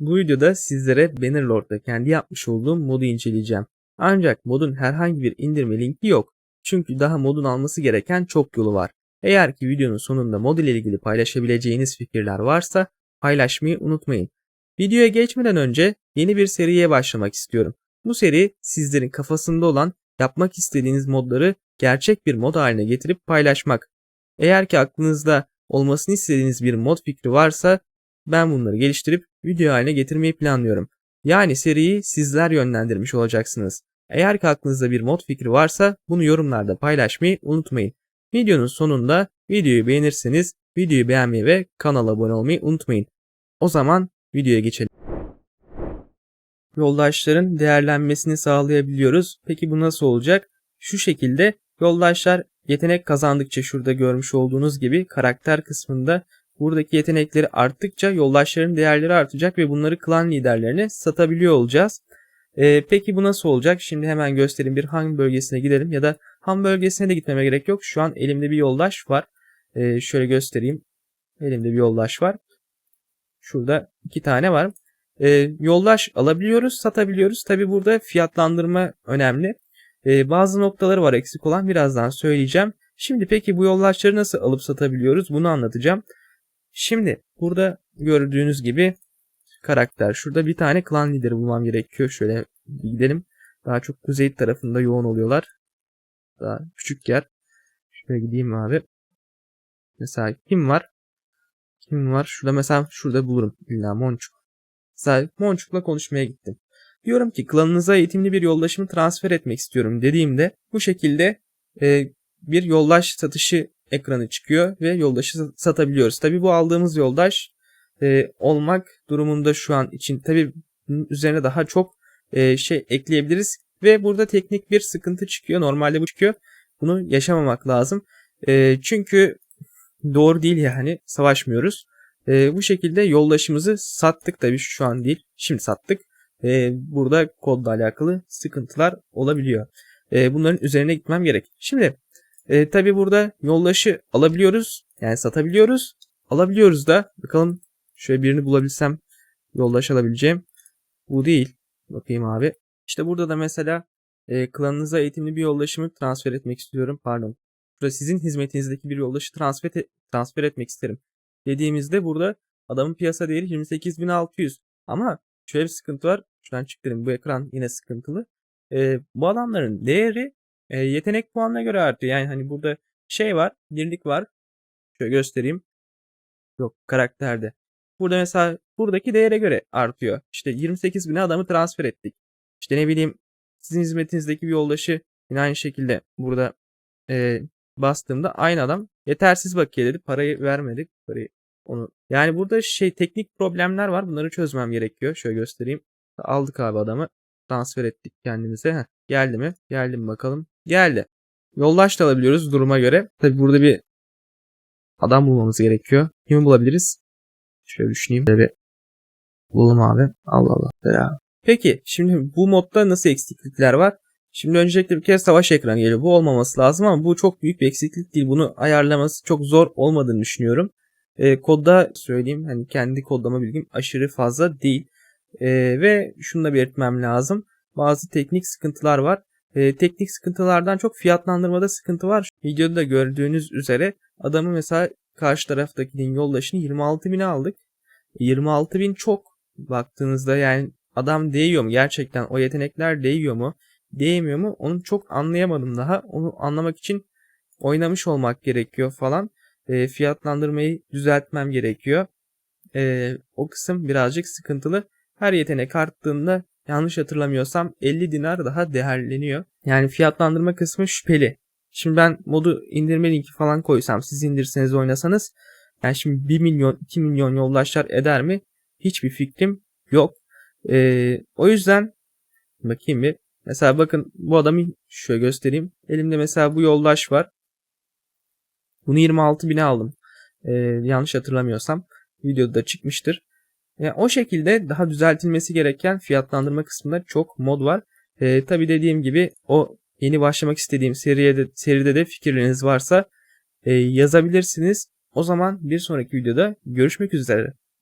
Bu videoda sizlere Bannerlord'da kendi yapmış olduğum modu inceleyeceğim. Ancak modun herhangi bir indirme linki yok. Çünkü daha modun alması gereken çok yolu var. Eğer ki videonun sonunda mod ile ilgili paylaşabileceğiniz fikirler varsa paylaşmayı unutmayın. Videoya geçmeden önce yeni bir seriye başlamak istiyorum. Bu seri sizlerin kafasında olan yapmak istediğiniz modları gerçek bir mod haline getirip paylaşmak. Eğer ki aklınızda olmasını istediğiniz bir mod fikri varsa ben bunları geliştirip video haline getirmeyi planlıyorum. Yani seriyi sizler yönlendirmiş olacaksınız. Eğer ki aklınızda bir mod fikri varsa bunu yorumlarda paylaşmayı unutmayın. Videonun sonunda videoyu beğenirseniz videoyu beğenmeyi ve kanala abone olmayı unutmayın. O zaman videoya geçelim. Yoldaşların değerlenmesini sağlayabiliyoruz. Peki bu nasıl olacak? Şu şekilde yoldaşlar yetenek kazandıkça şurada görmüş olduğunuz gibi karakter kısmında buradaki yetenekleri arttıkça yoldaşların değerleri artacak ve bunları klan liderlerine satabiliyor olacağız. Ee, peki bu nasıl olacak? Şimdi hemen göstereyim bir Han bölgesine gidelim ya da Han bölgesine de gitmeme gerek yok. Şu an elimde bir yoldaş var. Ee, şöyle göstereyim. Elimde bir yoldaş var. Şurada iki tane var. Ee, yoldaş alabiliyoruz, satabiliyoruz. Tabi burada fiyatlandırma önemli. Ee, bazı noktaları var eksik olan birazdan söyleyeceğim. Şimdi peki bu yoldaşları nasıl alıp satabiliyoruz bunu anlatacağım. Şimdi burada gördüğünüz gibi karakter. Şurada bir tane klan lideri bulmam gerekiyor. Şöyle gidelim. Daha çok kuzey tarafında yoğun oluyorlar. Daha küçük yer. Şöyle gideyim abi. Mesela kim var? Kim var? Şurada mesela şurada bulurum. İlla Monçuk. Mesela Monçuk'la konuşmaya gittim. Diyorum ki klanınıza eğitimli bir yoldaşımı transfer etmek istiyorum dediğimde bu şekilde e, bir yoldaş satışı ekranı çıkıyor ve yoldaşı satabiliyoruz. Tabi bu aldığımız yoldaş e, olmak durumunda şu an için tabi üzerine daha çok e, şey ekleyebiliriz ve burada teknik bir sıkıntı çıkıyor. Normalde bu çıkıyor. Bunu yaşamamak lazım. E, çünkü doğru değil yani savaşmıyoruz. E, bu şekilde yoldaşımızı sattık tabi şu an değil. Şimdi sattık. E, burada kodla alakalı sıkıntılar olabiliyor. E, bunların üzerine gitmem gerek. Şimdi e, tabi burada yoldaşı alabiliyoruz. Yani satabiliyoruz. Alabiliyoruz da. Bakalım şöyle birini bulabilsem yoldaş alabileceğim. Bu değil. Bakayım abi. İşte burada da mesela e, klanınıza eğitimli bir yoldaşımı transfer etmek istiyorum. Pardon. Burada sizin hizmetinizdeki bir yoldaşı transfer, et, transfer etmek isterim. Dediğimizde burada adamın piyasa değeri 28.600. Ama şöyle bir sıkıntı var. Şuradan çıktırayım. Bu ekran yine sıkıntılı. E, bu adamların değeri e, yetenek puanına göre artıyor. Yani hani burada şey var, birlik var. Şöyle göstereyim. Yok karakterde. Burada mesela buradaki değere göre artıyor. İşte 28 bine adamı transfer ettik. İşte ne bileyim sizin hizmetinizdeki bir yoldaşı yine aynı şekilde burada e, bastığımda aynı adam yetersiz bakiye dedi. Parayı vermedik. Parayı onu. Yani burada şey teknik problemler var. Bunları çözmem gerekiyor. Şöyle göstereyim. Aldık abi adamı. Transfer ettik kendimize. Heh, geldi mi? Geldi mi bakalım. Geldi. Yoldaş da alabiliyoruz duruma göre. Tabi burada bir adam bulmamız gerekiyor. Kimi bulabiliriz? Şöyle düşüneyim. Böyle bulalım abi. Allah Allah. Ya. Peki şimdi bu modda nasıl eksiklikler var? Şimdi öncelikle bir kere savaş ekranı geliyor. Bu olmaması lazım ama bu çok büyük bir eksiklik değil. Bunu ayarlaması çok zor olmadığını düşünüyorum. E, kodda söyleyeyim hani kendi kodlama bilgim aşırı fazla değil. E, ve şunu da belirtmem lazım. Bazı teknik sıkıntılar var. E, teknik sıkıntılardan çok fiyatlandırmada sıkıntı var. Videoda da gördüğünüz üzere adamı mesela karşı taraftakinin yoldaşını 26 bine aldık. 26 bin çok baktığınızda yani adam değiyor mu? Gerçekten o yetenekler değiyor mu? Değmiyor mu? Onu çok anlayamadım daha. Onu anlamak için oynamış olmak gerekiyor falan. E, fiyatlandırmayı düzeltmem gerekiyor. E, o kısım birazcık sıkıntılı. Her yetenek arttığında yanlış hatırlamıyorsam 50 dinar daha değerleniyor. Yani fiyatlandırma kısmı şüpheli. Şimdi ben modu indirme linki falan koysam siz indirseniz oynasanız yani şimdi 1 milyon 2 milyon yoldaşlar eder mi? Hiçbir fikrim yok. Ee, o yüzden bakayım bir. Mesela bakın bu adamı şöyle göstereyim. Elimde mesela bu yoldaş var. Bunu 26 bine aldım. Ee, yanlış hatırlamıyorsam. Videoda da çıkmıştır. Yani o şekilde daha düzeltilmesi gereken fiyatlandırma kısmında çok mod var. Ee, Tabi dediğim gibi o yeni başlamak istediğim seriye de, seride de fikirleriniz varsa e, yazabilirsiniz. O zaman bir sonraki videoda görüşmek üzere.